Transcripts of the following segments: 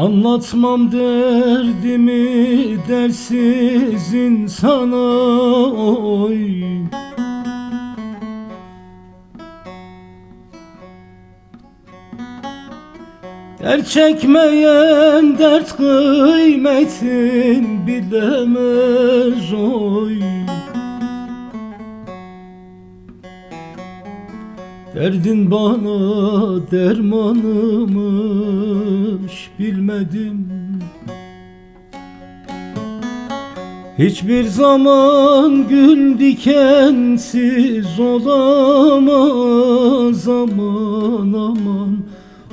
Anlatmam derdimi dersiz insana oy. Dert çekmeyen dert kıymetin bilemez oy Derdin bana dermanımış bilmedim. Hiçbir zaman gül dikensiz olamaz aman aman.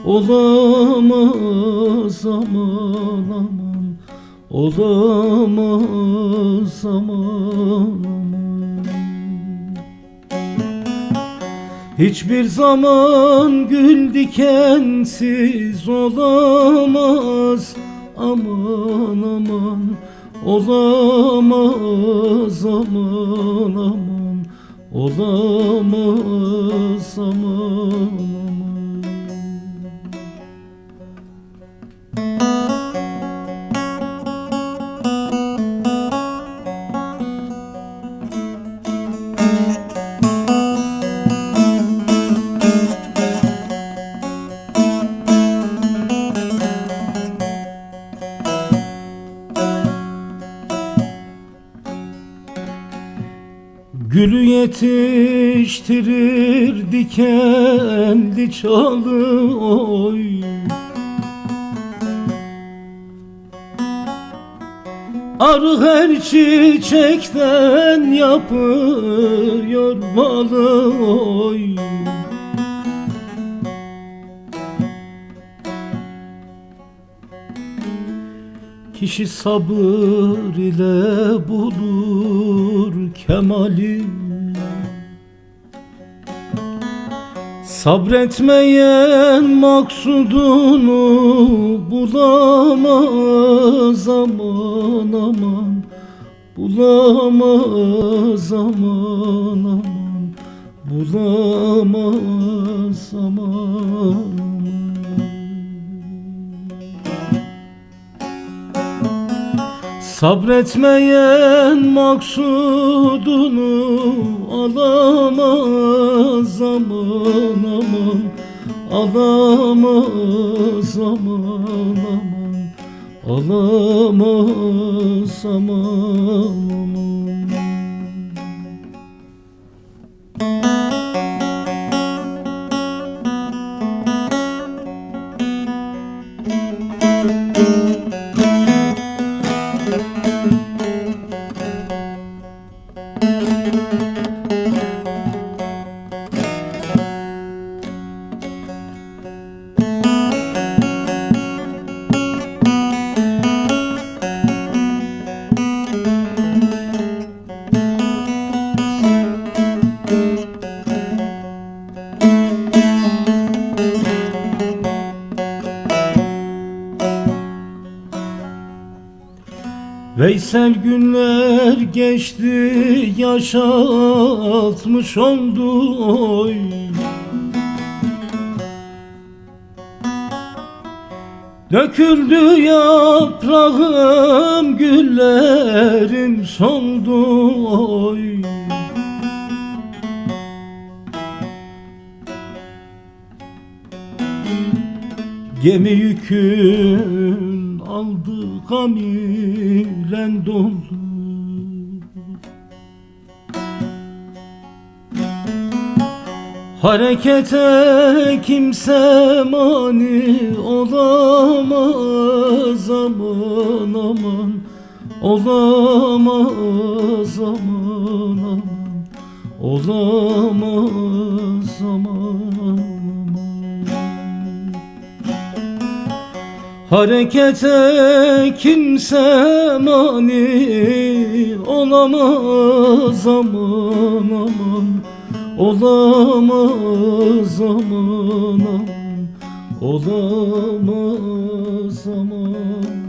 Olamaz aman aman. Olamaz aman aman Hiçbir zaman gül dikensiz olamaz. Aman aman Olamaz aman aman Olamaz aman Gülü yetiştirir dikenli çalı oy. Arı her çiçekten yapıyor malı oy Kişi sabır ile bulur kemali. Sabretmeyen maksudunu bulamaz aman aman. Bulamaz aman aman. Bulamaz aman Sabretmeyen maksudunu alamaz aman aman. Alamaz aman aman. Alamaz aman aman Veysel günler geçti yaşa altmış oldu oy. Döküldü yaprağım güllerim soldu oy. Gemi yükün aldı gam ile doldu Harekete kimse mani olamaz aman aman. Olamaz aman aman. Olamaz aman Harekete kimse mani olamaz aman aman. Olamaz aman aman. Olamaz aman